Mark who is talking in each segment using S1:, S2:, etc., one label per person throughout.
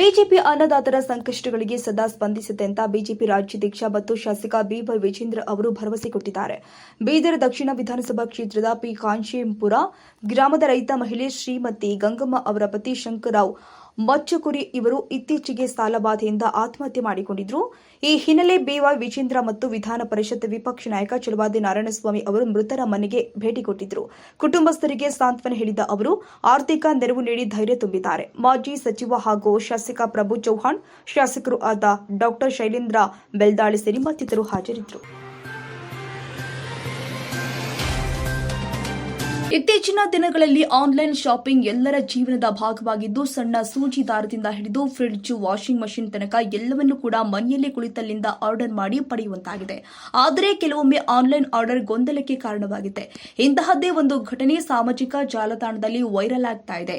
S1: BJP ಅನ್ನದಾತರ ಸಂಕಷ್ಟಗಳಿಗೆ ಸದಾ ಸ್ಪಂದಿಸುತ್ತೆ ಅಂತ ಬಿಜೆಪಿ ರಾಜ್ಯಾಧ್ಯಕ್ಷ ಮತ್ತು ಶಾಸಕ ಬಿವೈ ವಿಜೇಂದ್ರ ಅವರು ಭರವಸೆ ಕೊಟ್ಟಿದ್ದಾರೆ. ಬೀದರ್ ದಕ್ಷಿಣ ವಿಧಾನಸಭಾ ಕ್ಷೇತ್ರದ ಪಿ ಕಾಂಶೀಂಪುರ ಗ್ರಾಮದ ರೈತ ಮಹಿಳೆ ಶ್ರೀಮತಿ ಗಂಗಮ್ಮ ಅವರ ಪತಿ ಶಂಕರರಾವ್ ಮಚ್ಚಕುರಿ ಇವರು ಇತ್ತೀಚೆಗೆ ಸಾಲಬಾಧೆಯಿಂದ ಆತ್ಮಹತ್ಯೆ ಮಾಡಿಕೊಂಡಿದ್ರು. ಈ ಹಿನ್ನೆಲೆ ಬಿವೈ ವಿಜೇಂದ್ರ ಮತ್ತು ವಿಧಾನ ಪರಿಷತ್ ವಿಪಕ್ಷ ನಾಯಕ ಚಲವಾದಿ ನಾರಾಯಣಸ್ವಾಮಿ ಅವರು ಮೃತರ ಮನೆಗೆ ಭೇಟಿ ಕೊಟ್ಟಿದ್ರು. ಕುಟುಂಬಸ್ಥರಿಗೆ ಸಾಂತ್ವನ ಹೇಳಿದ ಅವರು, ಆರ್ಥಿಕ ನೆರವು ನೀಡಿ ಧೈರ್ಯ ತುಂಬಿದ್ದಾರೆ. ಮಾಜಿ ಸಚಿವ ಹಾಗೂ ಶಾಸಕ ಪ್ರಭು ಚೌಹಾಣ್, ಶಾಸಕರು ಆದ ಡಾಕ್ಟರ್ ಶೈಲೇಂದ್ರ ಬೆಲ್ದಾಳಿ ಸೇರಿ ಮತ್ತಿತರರು ಹಾಜರಿದ್ದರು. ಇತ್ತೀಚಿನ ದಿನಗಳಲ್ಲಿ ಆನ್ಲೈನ್ ಶಾಪಿಂಗ್ ಎಲ್ಲರ ಜೀವನದ ಭಾಗವಾಗಿದ್ದು, ಸಣ್ಣ ಸೂಜಿ ದಾರದಿಂದ ಹಿಡಿದು ಫ್ರಿಡ್ಜ್, ವಾಷಿಂಗ್ ಮಷಿನ್ ತನಕ ಎಲ್ಲವನ್ನೂ ಕೂಡ ಮನೆಯಲ್ಲೇ ಕುಳಿತಲ್ಲಿಂದ ಆರ್ಡರ್ ಮಾಡಿ ಪಡೆಯುವಂತಾಗಿದೆ. ಆದರೆ ಕೆಲವೊಮ್ಮೆ ಆನ್ಲೈನ್ ಆರ್ಡರ್ ಗೊಂದಲಕ್ಕೆ ಕಾರಣವಾಗಿದೆ. ಇಂತಹದ್ದೇ ಒಂದು ಘಟನೆ ಸಾಮಾಜಿಕ ಜಾಲತಾಣದಲ್ಲಿ ವೈರಲ್ ಆಗ್ತಾ ಇದೆ.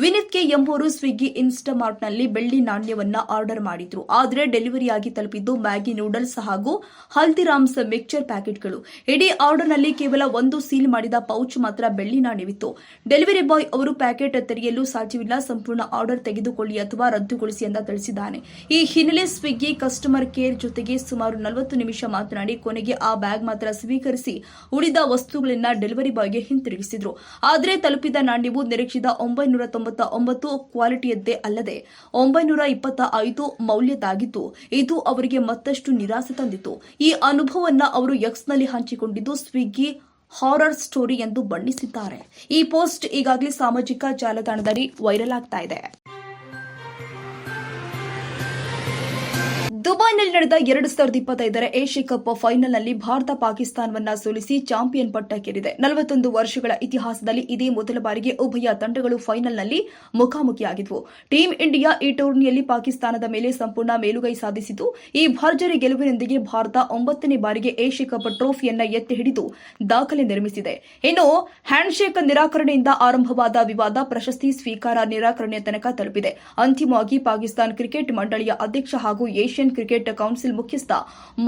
S1: ವಿನಿತ್ ಕೆ ಎಂಬುವರು ಸ್ವಿಗ್ಗಿ ಇನ್ಸ್ಟಾಮಾರ್ಟ್ನಲ್ಲಿ ಬೆಳ್ಳಿ ನಾಣ್ಯವನ್ನ ಆರ್ಡರ್ ಮಾಡಿದ್ರು. ಆದರೆ ಡೆಲಿವರಿಯಾಗಿ ತಲುಪಿದ್ದು ಮ್ಯಾಗಿ ನೂಡಲ್ಸ್ ಹಾಗೂ ಹಲ್ದಿರಾಮ್ಸ್ ಮಿಕ್ಚರ್ ಪ್ಯಾಕೆಟ್ಗಳು. ಇಡೀ ಆರ್ಡರ್ನಲ್ಲಿ ಕೇವಲ ಒಂದು ಸೀಲ್ ಮಾಡಿದ ಪೌಚ್ ಮಾತ್ರ ಬೆಳ್ಳಿ ನಾಣ್ಯವಿತ್ತು. ಡೆಲಿವರಿ ಬಾಯ್ ಅವರು ಪ್ಯಾಕೆಟ್ ತೆರೆಯಲು ಸಾಧ್ಯವಿಲ್ಲ. ಸಂಪೂರ್ಣ ಆರ್ಡರ್ ತೆಗೆದುಕೊಳ್ಳಿ ಅಥವಾ ರದ್ದುಗೊಳಿಸಿ ಅಂತ ತಿಳಿಸಿದ್ದಾನೆ. ಈ ಹಿನ್ನೆಲೆ ಸ್ವಿಗ್ಗಿ ಕಸ್ಟಮರ್ ಕೇರ್ ಜೊತೆಗೆ ಸುಮಾರು ನಲವತ್ತು ನಿಮಿಷ ಮಾತನಾಡಿ ಕೊನೆಗೆ ಆ ಬ್ಯಾಗ್ ಮಾತ್ರ ಸ್ವೀಕರಿಸಿ ಉಳಿದ ವಸ್ತುಗಳನ್ನ ಡೆಲಿವರಿ ಬಾಯ್ಗೆ ಹಿಂತಿರುಗಿಸಿದ್ರು. ಆದರೆ ತಲುಪಿದ ನಾಣ್ಯವು ನಿರೀಕ್ಷಿತ ಒಂಬೈನೂರ ತೊಂಬತ್ತ ಒಂಬತ್ತು ಕ್ವಾಲಿಟಿಯದ್ದೇ ಅಲ್ಲದೆ ಒಂಬೈನೂರ ಇಪ್ಪತ್ತ ಐದು ಮೌಲ್ಯದಾಗಿತ್ತು ಇದು ಅವರಿಗೆ ಮತ್ತಷ್ಟು ನಿರಾಸೆ ತಂದಿತು ಈ ಅನುಭವವನ್ನು ಅವರು ಎಕ್ಸ್ನಲ್ಲಿ ಹಂಚಿಕೊಂಡಿದ್ದು ಸ್ವಿಗ್ಗಿ ಹಾರರ್ ಸ್ಟೋರಿ ಎಂದು ಬಣ್ಣಿಸಿದ್ದಾರೆ. ಈ ಪೋಸ್ಟ್ ಈಗಾಗಲೇ ಸಾಮಾಜಿಕ ಜಾಲತಾಣದಲ್ಲಿ ವೈರಲ್ ಆಗ್ತಾ ಇದೆ. ದುಬೈನಲ್ಲಿ ನಡೆದ ಎರಡು ಸಾವಿರದ ಇಪ್ಪತ್ತೈದರ ಏಷ್ಯಾ ಕಪ್ ಫೈನಲ್ನಲ್ಲಿ ಭಾರತ ಪಾಕಿಸ್ತಾನವನ್ನ ಸೋಲಿಸಿ ಚಾಂಪಿಯನ್ ಪಟ್ಟಕ್ಕೇರಿದೆ ನಲವತ್ತೊಂದು ವರ್ಷಗಳ ಇತಿಹಾಸದಲ್ಲಿ ಇದೇ ಮೊದಲ ಬಾರಿಗೆ ಉಭಯ ತಂಡಗಳು ಫೈನಲ್ನಲ್ಲಿ ಮುಖಾಮುಖಿಯಾಗಿದ್ವು. ಟೀಂ ಇಂಡಿಯಾ ಈ ಟೂರ್ನಿಯಲ್ಲಿ ಪಾಕಿಸ್ತಾನದ ಮೇಲೆ ಸಂಪೂರ್ಣ ಮೇಲುಗೈ ಸಾಧಿಸಿತು. ಈ ಭರ್ಜರಿ ಗೆಲುವಿನೊಂದಿಗೆ ಭಾರತ ಒಂಬತ್ತನೇ ಬಾರಿಗೆ ಏಷ್ಯಾ ಕಪ್ ಟ್ರೋಫಿಯನ್ನ ಎತ್ತಿ ಹಿಡಿದು ದಾಖಲೆ ನಿರ್ಮಿಸಿದೆ. ಇನ್ನು ಹ್ಯಾಂಡ್ಶೇಕ್ ನಿರಾಕರಣೆಯಿಂದ ಆರಂಭವಾದ ವಿವಾದ ಪ್ರಶಸ್ತಿ ಸ್ವೀಕಾರ ನಿರಾಕರಣೆಯ ತನಕ ತಲುಪಿದೆ. ಅಂತಿಮವಾಗಿ ಪಾಕಿಸ್ತಾನ ಕ್ರಿಕೆಟ್ ಮಂಡಳಿಯ ಅಧ್ಯಕ್ಷ ಹಾಗೂ ಏಷ್ಯನ್ ಕ್ರಿಕೆಟ್ ಕೌನ್ಸಿಲ್ ಮುಖ್ಯಸ್ಥ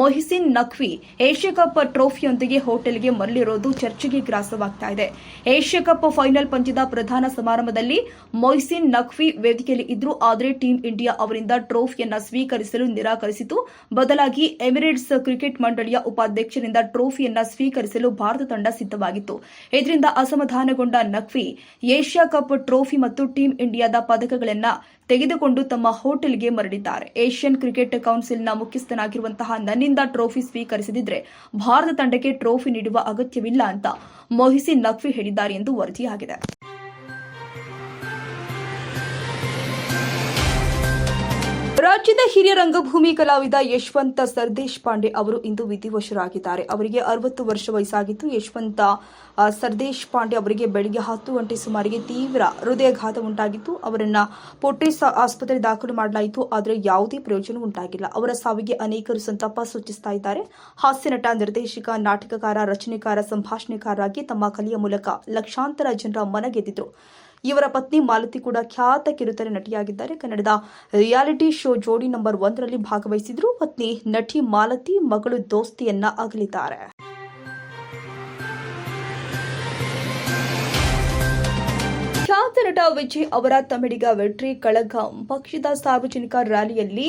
S1: ಮೊಹಿಸಿನ್ ನಖ್ವಿ ಏಷ್ಯಾ ಕಪ್ ಟ್ರೋಫಿಯೊಂದಿಗೆ ಹೋಟೆಲ್ಗೆ ಮರಳಿರೋದು ಚರ್ಚೆಗೆ ಗ್ರಾಸವಾಗ್ತಾ ಇದೆ. ಏಷ್ಯಾ ಕಪ್ ಫೈನಲ್ ಪಂದ್ಯದ ಪ್ರಧಾನ ಸಮಾರಂಭದಲ್ಲಿ ಮೊಹಿಸಿನ್ ನಖ್ವಿ ವೇದಿಕೆಯಲ್ಲಿ ಇದ್ರು, ಆದರೆ ಟೀಂ ಇಂಡಿಯಾ ಅವರಿಂದ ಟ್ರೋಫಿಯನ್ನು ಸ್ವೀಕರಿಸಲು ನಿರಾಕರಿಸಿತು. ಬದಲಾಗಿ ಎಮಿರೇಟ್ಸ್ ಕ್ರಿಕೆಟ್ ಮಂಡಳಿಯ ಉಪಾಧ್ಯಕ್ಷರಿಂದ ಟ್ರೋಫಿಯನ್ನು ಸ್ವೀಕರಿಸಲು ಭಾರತ ತಂಡ ಸಿದ್ಧವಾಗಿತ್ತು. ಇದರಿಂದ ಅಸಮಾಧಾನಗೊಂಡ ನಖ್ವಿ, ಏಷ್ಯಾ ಕಪ್ ಟ್ರೋಫಿ ಮತ್ತು ಟೀಂ ಇಂಡಿಯಾದ ಪದಕಗಳನ್ನ ತೆಗೆದುಕೊಂಡು ತಮ್ಮ ಹೋಟೆಲ್ಗೆ ಮರಳಿದ್ದಾರೆ. ಏಷ್ಯನ್ ಕ್ರಿಕೆಟ್ ಕೌನ್ಸಿಲ್ನ ಮುಖ್ಯಸ್ಥನಾಗಿರುವಂತಹ ನನ್ನಿಂದ ಟ್ರೋಫಿ ಸ್ವೀಕರಿಸದಿದ್ರೆ ಭಾರತ ತಂಡಕ್ಕೆ ಟ್ರೋಫಿ ನೀಡುವ ಅಗತ್ಯವಿಲ್ಲ ಅಂತ ಮೊಹಿಸಿನ್ ನಖ್ವಿ ಹೇಳಿದ್ದಾರೆ ಎಂದು ವರದಿಯಾಗಿದೆ. ರಾಜ್ಯದ ಹಿರಿಯ ರಂಗಭೂಮಿ ಕಲಾವಿದ ಯಶವಂತ ಸರ್ದೇಶ್ ಪಾಂಡೆ ಅವರು ಇಂದು ವಿಧಿವಶರಾಗಿದ್ದಾರೆ. ಅವರಿಗೆ ಅರವತ್ತು ವರ್ಷ ವಯಸ್ಸಾಗಿತ್ತು ಯಶವಂತ ಸರ್ದೇಶ್ ಪಾಂಡೆ ಅವರಿಗೆ ಬೆಳಗ್ಗೆ ಹತ್ತು ಗಂಟೆ ಸುಮಾರಿಗೆ ತೀವ್ರ ಹೃದಯಾಘಾತ ಉಂಟಾಗಿತ್ತು. ಅವರನ್ನ ಪೊಟ್ರೇಸ್ ಆಸ್ಪತ್ರೆ ದಾಖಲು ಮಾಡಲಾಯಿತು. ಆದರೆ ಯಾವುದೇ ಪ್ರಯೋಜನ ಉಂಟಾಗಿಲ್ಲ. ಅವರ ಸಾವಿಗೆ ಅನೇಕರು ಸಂತಾಪ ಸೂಚಿಸ್ತಾ ಇದ್ದಾರೆ. ಹಾಸ್ಯ ನಟ, ನಿರ್ದೇಶಕ, ನಾಟಕಕಾರ, ರಚನೆಕಾರ, ಸಂಭಾಷಣೆಕಾರರಾಗಿ ತಮ್ಮ ಕಲೆಯ ಮೂಲಕ ಲಕ್ಷಾಂತರ ಜನರ ಮನಗೆದ್ದಿದ್ರು ಇವರ ಪತ್ನಿ ಮಾಲತಿ ಕೂಡ ಖ್ಯಾತ ಕಿರುತೆರೆ ನಟಿಯಾಗಿದ್ದಾರೆ. ಕನ್ನಡದ ರಿಯಾಲಿಟಿ ಶೋ ಜೋಡಿ ನಂಬರ್ ಒಂದರಲ್ಲಿ ಭಾಗವಹಿಸಿದ್ರು. ಪತ್ನಿ ನಟಿ ಮಾಲತಿ, ಮಗಳು ದೋಸ್ತಿಯನ್ನ ಅಗಲಿದ್ದಾರೆ. ಖ್ಯಾತ ನಟ ವಿಜಯ್ ಅವರ ತಮಿಳಿಗ ವೆಟ್ರಿ, ಕಳಗಂ, ಪಕ್ಷದ ಸಾರ್ವಜನಿಕ ರ್ಯಾಲಿಯಲ್ಲಿ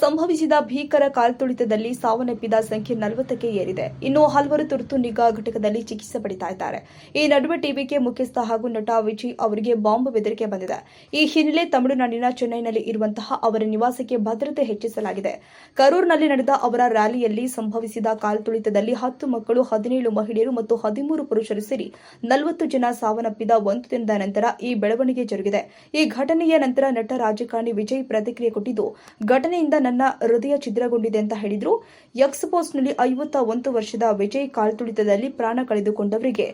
S1: ಸಂಭವಿಸಿದ ಭೀಕರ ಕಾಲ್ತುಳಿತದಲ್ಲಿ ಸಾವನ್ನಪ್ಪಿದ ಸಂಖ್ಯೆ ನಲವತ್ತಕ್ಕೆ ಏರಿದೆ. ಇನ್ನು ಹಲವರು ತುರ್ತು ನಿಗಾ ಘಟಕದಲ್ಲಿ ಚಿಕಿತ್ಸೆ ಪಡಿತಾ ಇದ್ದಾರೆ ಈ ನಡುವೆ ಟಿವಿಕೆ ಮುಖ್ಯಸ್ಥ ಹಾಗೂ ನಟ ವಿಜಯ್ ಅವರಿಗೆ ಬಾಂಬ್ ಬೆದರಿಕೆ ಬಂದಿದೆ. ಈ ಹಿನ್ನೆಲೆ ತಮಿಳುನಾಡಿನ ಚೆನ್ನೈನಲ್ಲಿ ಇರುವಂತಹ ಅವರ ನಿವಾಸಕ್ಕೆ ಭದ್ರತೆ ಹೆಚ್ಚಿಸಲಾಗಿದೆ. ಕರೂರ್ನಲ್ಲಿ ನಡೆದ ಅವರ ರ್ಯಾಲಿಯಲ್ಲಿ ಸಂಭವಿಸಿದ ಕಾಲ್ತುಳಿತದಲ್ಲಿ ಹತ್ತು ಮಕ್ಕಳು, ಹದಿನೇಳು ಮಹಿಳೆಯರು ಮತ್ತು ಹದಿಮೂರು ಪುರುಷರು ಸೇರಿ ನಲವತ್ತು ಜನ ಸಾವನ್ನಪ್ಪಿದ ಒಂದು ದಿನದ ನಂತರ ಈ ಬೆಳವಣಿಗೆ ಜರುಗಿದೆ. ಈ ಘಟನೆಯ ನಂತರ ನಟ ರಾಜಕಾರಣಿ ವಿಜಯ್ ಪ್ರತಿಕ್ರಿಯೆ ಕೊಟ್ಟಿದ್ದು, ಘಟನೆಯಿಂದ ನನ್ನ ಹೃದಯ ಛಿದ್ರಗೊಂಡಿದೆ ಅಂತ ಹೇಳಿದ್ರು. ಎಕ್ಸ್ ಪೋಸ್ಟ್ನಲ್ಲಿ ಐವತ್ತ ಒಂದು ವರ್ಷದ ವಿಜಯ್ ಕಾಲ್ತುಳಿತದಲ್ಲಿ ಪ್ರಾಣ ಕಳೆದುಕೊಂಡವರಿಗೆ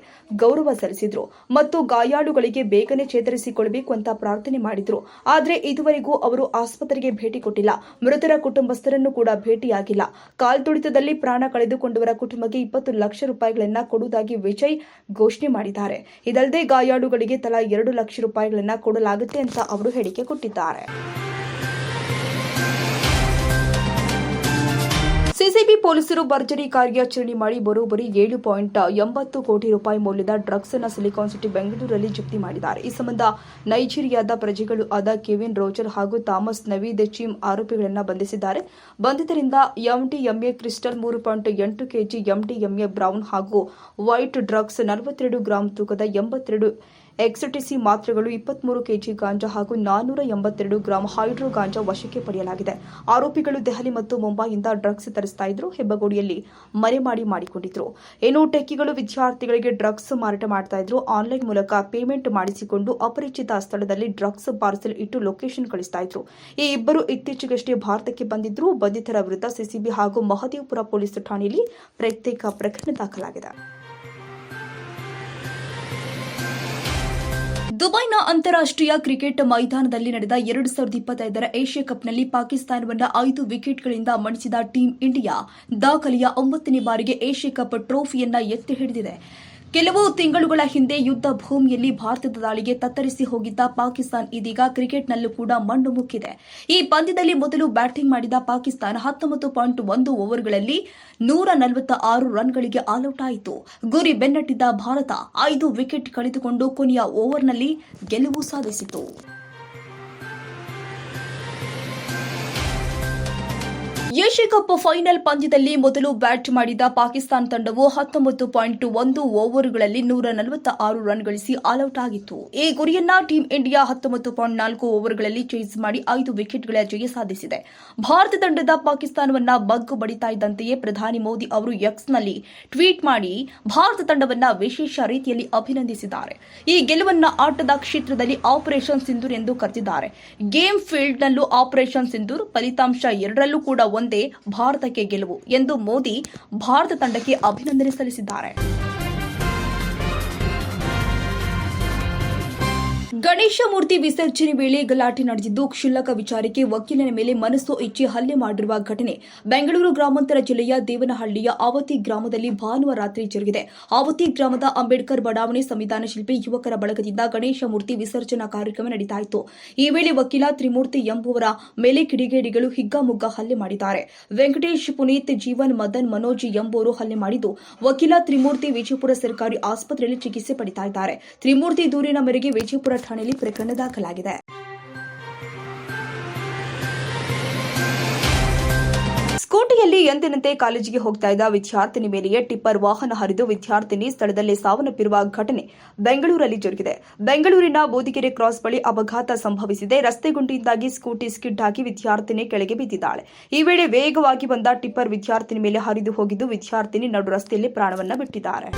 S1: ಗೌರವ ಸಲ್ಲಿಸಿದ್ರು ಮತ್ತು ಗಾಯಾಳುಗಳಿಗೆ ಬೇಗನೆ ಚೇತರಿಸಿಕೊಳ್ಳಬೇಕು ಅಂತ ಪ್ರಾರ್ಥನೆ ಮಾಡಿದ್ರು. ಆದರೆ ಇದುವರೆಗೂ ಅವರು ಆಸ್ಪತ್ರೆಗೆ ಭೇಟಿ ಕೊಟ್ಟಿಲ್ಲ. ಮೃತರ ಕುಟುಂಬಸ್ಥರನ್ನು ಕೂಡ ಭೇಟಿಯಾಗಿಲ್ಲ. ಕಾಲ್ತುಳಿತದಲ್ಲಿ ಪ್ರಾಣ ಕಳೆದುಕೊಂಡವರ ಕುಟುಂಬಕ್ಕೆ ಇಪ್ಪತ್ತು ಲಕ್ಷ ರೂಪಾಯಿಗಳನ್ನ ಕೊಡುವುದಾಗಿ ವಿಜಯ್ ಘೋಷಣೆ ಮಾಡಿದ್ದಾರೆ. ಇದಲ್ಲದೆ ಗಾಯಾಳುಗಳಿಗೆ ತಲಾ ಎರಡು ಲಕ್ಷ ರೂಪಾಯಿಗಳನ್ನ ಕೊಡಲಾಗುತ್ತೆ ಅಂತ ಅವರು ಹೇಳಿಕೆ ಕೊಟ್ಟಿದ್ದಾರೆ. ಸಿಸಿಬಿ ಪೊಲೀಸರು ಭರ್ಜರಿ ಕಾರ್ಯಾಚರಣೆ ಮಾಡಿ ಬರೋಬ್ಬರಿ ಏಳು ಪಾಯಿಂಟ್ ಎಂಬತ್ತು ಕೋಟಿ ರೂಪಾಯಿ ಮೌಲ್ಯದ ಡ್ರಗ್ಸ್ ಅನ್ನು ಸಿಲಿಕಾನ್ ಸಿಟಿ ಬೆಂಗಳೂರಲ್ಲಿ ಜಪ್ತಿ ಮಾಡಿದ್ದಾರೆ. ಈ ಸಂಬಂಧ ನೈಜೀರಿಯಾದ ಪ್ರಜೆಗಳು ಆದ ಕೆವಿನ್ ರೋಜರ್ ಹಾಗೂ ಥಾಮಸ್ ನವೀದ್ ಚೀಮ್ ಆರೋಪಿಗಳನ್ನು ಬಂಧಿಸಿದ್ದಾರೆ. ಬಂಧಿತರಿಂದ ಎಂಡಿಎಂಎ ಕ್ರಿಸ್ಟಲ್ ಮೂರು ಪಾಯಿಂಟ್ ಎಂಟು ಕೆಜಿ ಎಂಡಿಎಂಎ ಬ್ರೌನ್ ಹಾಗೂ ವೈಟ್ ಡ್ರಗ್ಸ್ ನಲವತ್ತೆರಡು ಗ್ರಾಂ ತೂಕದ ಎಂಬತ್ತೆರಡು ಎಕ್ಸಿಟಿಸಿ ಮಾತ್ರೆಗಳು ಇಪ್ಪತ್ಮೂರು ಕೆಜಿ ಗಾಂಜಾ ಹಾಗೂ ನಾನ್ನೂರ ಎಂಬತ್ತೆರಡು ಗ್ರಾಂ ಹೈಡ್ರೋ ಗಾಂಜಾ ವಶಕ್ಕೆ ಪಡೆಯಲಾಗಿದೆ. ಆರೋಪಿಗಳು ದೆಹಲಿ ಮತ್ತು ಮುಂಬೈಯಿಂದ ಡ್ರಗ್ಸ್ ತರಿಸ್ತಾ ಇದ್ರು. ಹೆಬ್ಬಗೋಡಿಯಲ್ಲಿ ಮರೆಮಾಡಿ ಮಾಡಿಕೊಂಡಿದ್ರು. ಇನ್ನು ಟೆಕ್ಕಿಗಳು ವಿದ್ಯಾರ್ಥಿಗಳಿಗೆ ಡ್ರಗ್ಸ್ ಮಾರಾಟ ಮಾಡ್ತಾ ಇದ್ರು. ಆನ್ಲೈನ್ ಮೂಲಕ ಪೇಮೆಂಟ್ ಮಾಡಿಸಿಕೊಂಡು ಅಪರಿಚಿತ ಸ್ಥಳದಲ್ಲಿ ಡ್ರಗ್ಸ್ ಪಾರ್ಸೆಲ್ ಇಟ್ಟು ಲೊಕೇಶನ್ ಕಳಿಸ್ತಾ ಇದ್ರು. ಈ ಇಬ್ಬರು ಇತ್ತೀಚೆಗಷ್ಟೇ ಭಾರತಕ್ಕೆ ಬಂದಿದ್ರು. ಬಂಧಿತರ ವಿರುದ್ಧ ಸಿಸಿಬಿ ಹಾಗೂ ಮಹದೇವಪುರ ಪೊಲೀಸ್ ಠಾಣೆಯಲ್ಲಿ ಪ್ರತ್ಯೇಕ ಪ್ರಕರಣ ದಾಖಲಾಗಿದೆ. ದುಬೈನ ಅಂತಾರಾಷ್ಟ್ರೀಯ ಕ್ರಿಕೆಟ್ ಮೈದಾನದಲ್ಲಿ ನಡೆದ ಎರಡು ಸಾವಿರದ ಇಪ್ಪತ್ತೈದರ ಏಷ್ಯಾ ಕಪ್ನಲ್ಲಿ ಪಾಕಿಸ್ತಾನವನ್ನು ಐದು ವಿಕೆಟ್ಗಳಿಂದ ಮಣಿಸಿದ ಟೀಂ ಇಂಡಿಯಾ ದಾಖಲೆಯ ಒಂಬತ್ತನೇ ಬಾರಿಗೆ ಏಷ್ಯಾ ಕಪ್ ಟ್ರೋಫಿಯನ್ನ ಎತ್ತಿ ಹಿಡಿದಿದೆ. ಕೆಲವು ತಿಂಗಳುಗಳ ಹಿಂದೆ ಯುದ್ಧ ಭೂಮಿಯಲ್ಲಿ ಭಾರತದ ದಾಳಿಗೆ ತತ್ತರಿಸಿ ಹೋಗಿದ್ದ ಪಾಕಿಸ್ತಾನ ಇದೀಗ ಕ್ರಿಕೆಟ್ನಲ್ಲೂ ಕೂಡ ಮಣ್ಣು ಮುಕ್ಕಿದೆ. ಈ ಪಂದ್ಯದಲ್ಲಿ ಮೊದಲು ಬ್ಯಾಟಿಂಗ್ ಮಾಡಿದ ಪಾಕಿಸ್ತಾನ ಹತ್ತೊಂಬತ್ತು ಪಾಯಿಂಟ್ ಒಂದು ಓವರ್ಗಳಲ್ಲಿ ನೂರ ನಲವತ್ತ ಆರು ರನ್ಗಳಿಗೆ ಆಲ್ಔಟ್ ಆಯಿತು. ಗುರಿ ಬೆನ್ನಟ್ಟಿದ್ದ ಭಾರತ ಐದು ವಿಕೆಟ್ ಕಳೆದುಕೊಂಡು ಕೊನೆಯ ಓವರ್ನಲ್ಲಿ ಗೆಲುವು ಸಾಧಿಸಿತು. ಏಷ್ಯಾ ಕಪ್ ಫೈನಲ್ ಪಂದ್ಯದಲ್ಲಿ ಮೊದಲು ಬ್ಯಾಟ್ ಮಾಡಿದ ಪಾಕಿಸ್ತಾನ ತಂಡವು ಹತ್ತೊಂಬತ್ತು ಪಾಯಿಂಟ್ ಒಂದು ಓವರ್ಗಳಲ್ಲಿ ನೂರ ನಲವತ್ತ ಆರು ರನ್ ಗಳಿಸಿ ಆಲ್ಔಟ್ ಆಗಿತ್ತು. ಈ ಗುರಿಯನ್ನ ಟೀಂ ಇಂಡಿಯಾ ಹತ್ತೊಂಬತ್ತು ಪಾಯಿಂಟ್ ನಾಲ್ಕು ಓವರ್ಗಳಲ್ಲಿ ಚೇಸ್ ಮಾಡಿ ಐದು ವಿಕೆಟ್ಗಳ ಜಯ ಸಾಧಿಸಿದೆ. ಭಾರತ ತಂಡದ ಪಾಕಿಸ್ತಾನವನ್ನ ಬಗ್ಗು ಬಡಿತಾ ಇದ್ದಂತೆಯೇ ಪ್ರಧಾನಿ ಮೋದಿ ಅವರು ಎಕ್ಸ್ನಲ್ಲಿ ಟ್ವೀಟ್ ಮಾಡಿ ಭಾರತ ತಂಡವನ್ನ ವಿಶೇಷ ರೀತಿಯಲ್ಲಿ ಅಭಿನಂದಿಸಿದ್ದಾರೆ. ಈ ಗೆಲುವನ್ನ ಆಟದ ಕ್ಷೇತ್ರದಲ್ಲಿ ಆಪರೇಷನ್ ಸಿಂಧೂರ್ ಎಂದು ಕರೆದಿದ್ದಾರೆ. ಗೇಮ್ ಫೀಲ್ಡ್ನಲ್ಲೂ ಆಪರೇಷನ್ ಸಿಂಧೂರ್, ಫಲಿತಾಂಶ ಎರಡರಲ್ಲೂ ಕೂಡ ಒಂದೇ ಭಾರತಕ್ಕೆ ಗೆಲುವು ಎಂದು ಮೋದಿ ಭಾರತ ತಂಡಕ್ಕೆ ಅಭಿನಂದನೆ ಸಲ್ಲಿಸಿದ್ದಾರೆ. ಗಣೇಶ ಮೂರ್ತಿ ವಿಸರ್ಜನೆ ವೇಳೆ ಗಲಾಟೆ ನಡೆದಿದ್ದು ಕ್ಷುಲ್ಲಕ ವಿಚಾರಕ್ಕೆ ವಕೀಲನ ಮೇಲೆ ಮನಸ್ಸು ಇಚ್ಛೆ ಹಲ್ಲೆ ಮಾಡಿರುವ ಘಟನೆ ಬೆಂಗಳೂರು ಗ್ರಾಮಾಂತರ ಜಿಲ್ಲೆಯ ದೇವನಹಳ್ಳಿಯ ಆವತಿ ಗ್ರಾಮದಲ್ಲಿ ಭಾನುವಾರ ರಾತ್ರಿ ಜರುಗಿದೆ. ಆವತಿ ಗ್ರಾಮದ ಅಂಬೇಡ್ಕರ್ ಬಡಾವಣೆ ಸಂವಿಧಾನ ಶಿಲ್ಪಿ ಯುವಕರ ಬಳಗದಿಂದ ಗಣೇಶ ಮೂರ್ತಿ ವಿಸರ್ಜನಾ ಕಾರ್ಯಕ್ರಮ ನಡೀತಾ ಇತ್ತು ಈ ವೇಳೆ ವಕೀಲ ತ್ರಿಮೂರ್ತಿ ಎಂಬುವರ ಮೇಲೆ ಕಿಡಿಗೇಡಿಗಳು ಹಿಗ್ಗಾಮುಗ್ಗಾ ಹಲ್ಲೆ ಮಾಡಿದ್ದಾರೆ. ವೆಂಕಟೇಶ್ ಪುನೀತ್, ಜೀವನ್ ಮದನ್, ಮನೋಜ್ ಎಂಬುವರು ಹಲ್ಲೆ ಮಾಡಿದ್ದು, ವಕೀಲ ತ್ರಿಮೂರ್ತಿ ವಿಜಯಪುರ ಸರ್ಕಾರಿ ಆಸ್ಪತ್ರೆಯಲ್ಲಿ ಚಿಕಿತ್ಸೆ ಪಡಿತಾ ಇದ್ದಾರೆ ತ್ರಿಮೂರ್ತಿ ದೂರಿನ ಮೇರೆಗೆ ವಿಜಯಪುರ ಠಾಣೆಯಲ್ಲಿ ಪ್ರಕರಣ ದಾಖಲಾಗಿದೆ. ಸ್ಕೂಟಿಯಲ್ಲಿ ಎಂದಿನಂತೆ ಕಾಲೇಜಿಗೆ ಹೋಗ್ತಾ ಇದ್ದ ವಿದ್ಯಾರ್ಥಿನಿ ಮೇಲೆಯೇ ಟಿಪ್ಪರ್ ವಾಹನ ಹರಿದು ವಿದ್ಯಾರ್ಥಿನಿ ಸ್ಥಳದಲ್ಲೇ ಸಾವನ್ನಪ್ಪಿರುವ ಘಟನೆ ಬೆಂಗಳೂರಲ್ಲಿ ಜರುಗಿದೆ. ಬೆಂಗಳೂರಿನ ಬೋದಿಗೆರೆ ಕ್ರಾಸ್ ಬಳಿ ಅಪಘಾತ ಸಂಭವಿಸಿದೆ. ರಸ್ತೆ ಗುಂಡಿಯಿಂದಾಗಿ ಸ್ಕೂಟಿ ಸ್ಕಿಡ್ ಆಗಿ ವಿದ್ಯಾರ್ಥಿನಿ ಕೆಳಗೆ ಬಿದ್ದಿದ್ದಾಳೆ. ಈ ವೇಳೆ ವೇಗವಾಗಿ ಬಂದ ಟಿಪ್ಪರ್ ವಿದ್ಯಾರ್ಥಿನಿ ಮೇಲೆ ಹರಿದು ಹೋಗಿದ್ದು ವಿದ್ಯಾರ್ಥಿನಿ ನಡು ರಸ್ತೆಯಲ್ಲಿ ಪ್ರಾಣವನ್ನ ಬಿಟ್ಟಿದ್ದಾರೆ.